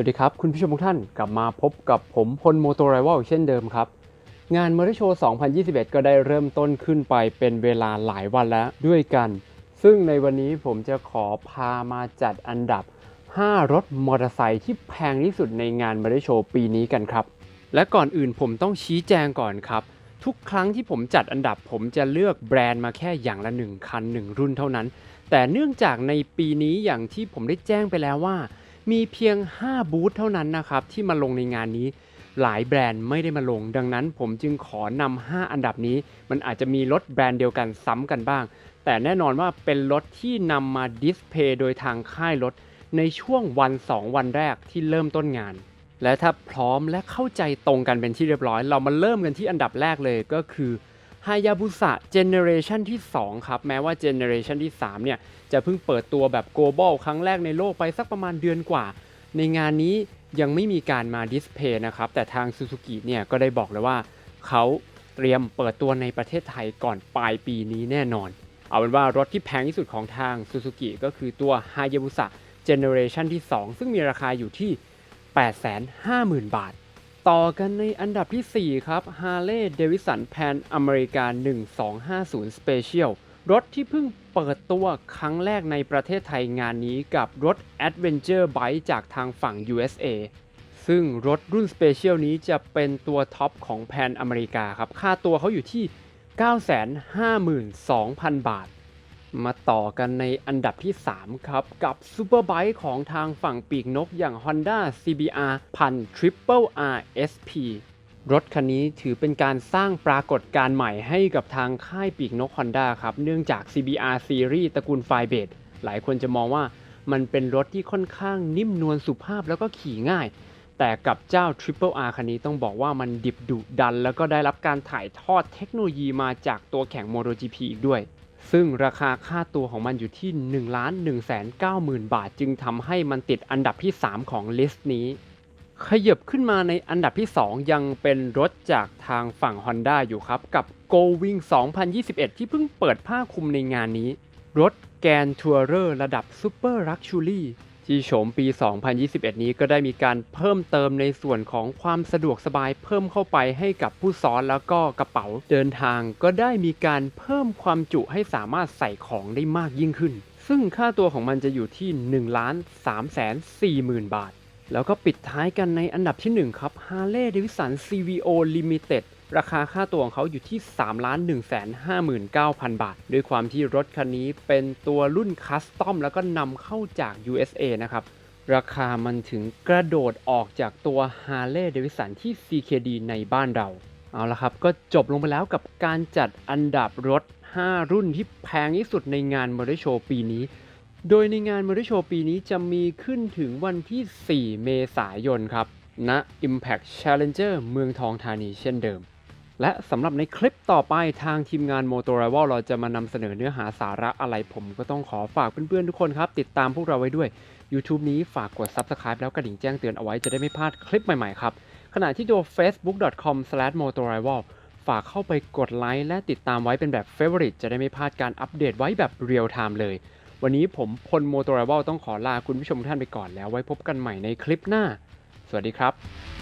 วัสดีครับ คุณผู้ชมทุกท่านกลับมาพบกับผมพลโมโตไรวลเช่นเดิมครับ งานมอเตอร์โชว์ 2021 ก็ได้เริ่มต้นขึ้นไปเป็นเวลาหลายวันแล้วด้วยกัน ซึ่งในวันนี้ผมจะขอพามาจัดอันดับ 5 รถมอเตอร์ไซค์ที่แพงที่สุดในงานมอเตอร์โชว์ปีนี้กันครับ และก่อนอื่นผมต้องชี้แจงก่อนครับ ทุกครั้งที่ผมจัดอันดับ ผมจะเลือกแบรนด์มาแค่อย่างละ1คัน1รุ่นเท่านั้น แต่เนื่องจากในปีนี้อย่างที่ผมได้แจ้งไปแล้วว่า มีเพียง 5 บูธเท่านั้นนะครับที่มาลงในงานนี้ หลายแบรนด์ไม่ได้มาลง ดังนั้นผมจึงขอนำ5อันดับนี้ มันอาจจะมีรถแบรนด์เดียวกันซ้ำกันบ้าง แต่แน่นอนว่าเป็นรถที่นำมาดิสเพย์โดยทางค่ายรถในช่วงวัน 2 วันแรกที่เริ่มต้นงาน และถ้าพร้อมและเข้าใจตรงกันเป็นที่เรียบร้อย เรามาเริ่มกันที่อันดับแรกเลยก็คือ ฮายาบุสะเจเนเรชันที่ 2 ครับ แม้ว่าเจเนเรชันที่ 3 เนี่ย จะเพิ่งเปิดตัวแบบ global ครั้งแรกในโลกไปสักประมาณเดือนกว่า ในงานนี้ยังไม่มีการมาดิสเพย์นะครับ แต่ทางซูซูกิเนี่ยก็ได้บอกเลยว่า เขาเตรียมเปิดตัวในประเทศไทยก่อนปลายปีนี้แน่นอน เอาเป็นว่ารถที่แพงที่สุดของทางซูซูกิก็คือตัว h a y a b u s a Generation ที่ 2 ซึ่งมีราคาอยู่ที่ 850,000 บาท ต่อกันในอันดับทีสี่ 4 ครับ Harley Davidson Pan America 1250 Special รถที่เพิ่งเปิดตัวครั้งแรกในประเทศไทยงานนี้กับรถ Adventure Bike จากทางฝั่ง USA ซึ่งรถรุ่น Special นี้จะเป็นตัวท็อปของ Pan America ครับ ค่าตัวเขาอยู่ที่ 952,000 บาท มาต่อกันในอันดับที่ 3 ครับ กับซูเปอร์ไบค์ของทางฝั่งปีกนกอย่าง Honda CBR 1000 Triple R SP รถคันนี้ถือเป็นการสร้างปรากฏการณ์ใหม่ให้กับทางค่ายปีกนก Honda ครับ เนื่องจาก CBR Series ตระกูลไฟเบดหลายคนจะมองว่ามันเป็นรถที่ค่อนข้างนิ่มนวลสุภาพแล้วก็ขี่ง่าย แต่กับเจ้า Triple R คันนี้ต้องบอกว่ามันดิบดุดัน แล้วก็ได้รับการถ่ายทอดเทคโนโลยีมาจากตัวแข่ง MotoGP อีกด้วย ซึ่งราคาค่าตัวของมันอยู่ที่ 1 1 9 0 0 0 0 บาท จึงทำให้มันติดอันดับที่ 3 ของลิสต์นี้ ขยับขึ้นมาในอันดับที่ 2 ยังเป็นรถจากทางฝั่ง Honda อยู่ครับ กับ Go Wing 2021 ที่เพิ่งเปิดผ้าคลุมในงานนี้ รถแกนทัวร์เรอร์ระดับ Super Luxury ที่โฉมปี 2021 นี้ก็ได้มีการเพิ่มเติมในส่วนของความสะดวกสบายเพิ่มเข้าไปให้กับผู้ซ้อนแล้วก็กระเป๋าเดินทาง ก็ได้มีการเพิ่มความจุให้สามารถใส่ของได้มากยิ่งขึ้น ซึ่งค่าตัวของมันจะอยู่ที่1ล้าน3แสน4หมื่นบาท แล้วก็ปิดท้ายกันในอันดับที่ 1 ครับ Harley Davidson CVO Limited ราคาค่าตัวของเขาอยู่ที่3ล้าน1 5 9 0 0 0 บาท ด้วยความที่รถคันนี้เป็นตัวรุ่นคัสตอมแล้วก็นำเข้าจาก USA นะครับ ราคามันถึงกระโดดออกจากตัว Harley Davidson ที่ CKD ในบ้านเรา เอาละครับ ก็จบลงไปแล้วกับการจัดอันดับรถ 5 รุ่นที่แพงที่สุดในงานมอเตอร์โชว์ปีนี้ โดยในงานมอเตอร์โชว์ปีนี้จะมีขึ้นถึงวันที่ 4 เมษายนครับณ Impact Challenger เมืองทองธานีเช่นเดิม และสำหรับในคลิปต่อไปทางทีมงาน m o t o r i v a l เราจะมานำเสนอเนื้อหาสาระอะไรผมก็ต้องขอฝากเพื่อนๆทุกคนครับ ติดตามพวกเราไว้ด้วย YouTube นี้ฝากกด Subscribe แล้วกระดิ่งแจ้งเตือนเอาไว้จะได้ไม่พลาดคลิปใหม่ๆครับ ขณะที่ตัว facebook.com/motorival ฝากเข้าไปกดไลค์และติดตามไว้เป็นแบบ Favorite จะได้ไม่พลาดการอัปเดตไว้แบบเรียลไทม์เลย วันนี้ผมพล m o t o r i v a l ต้องขอลาคุณผู้ชมท่านไปก่อนแล้วไว้พบกันใหม่ในคลิปหน้า สวัสดีครับ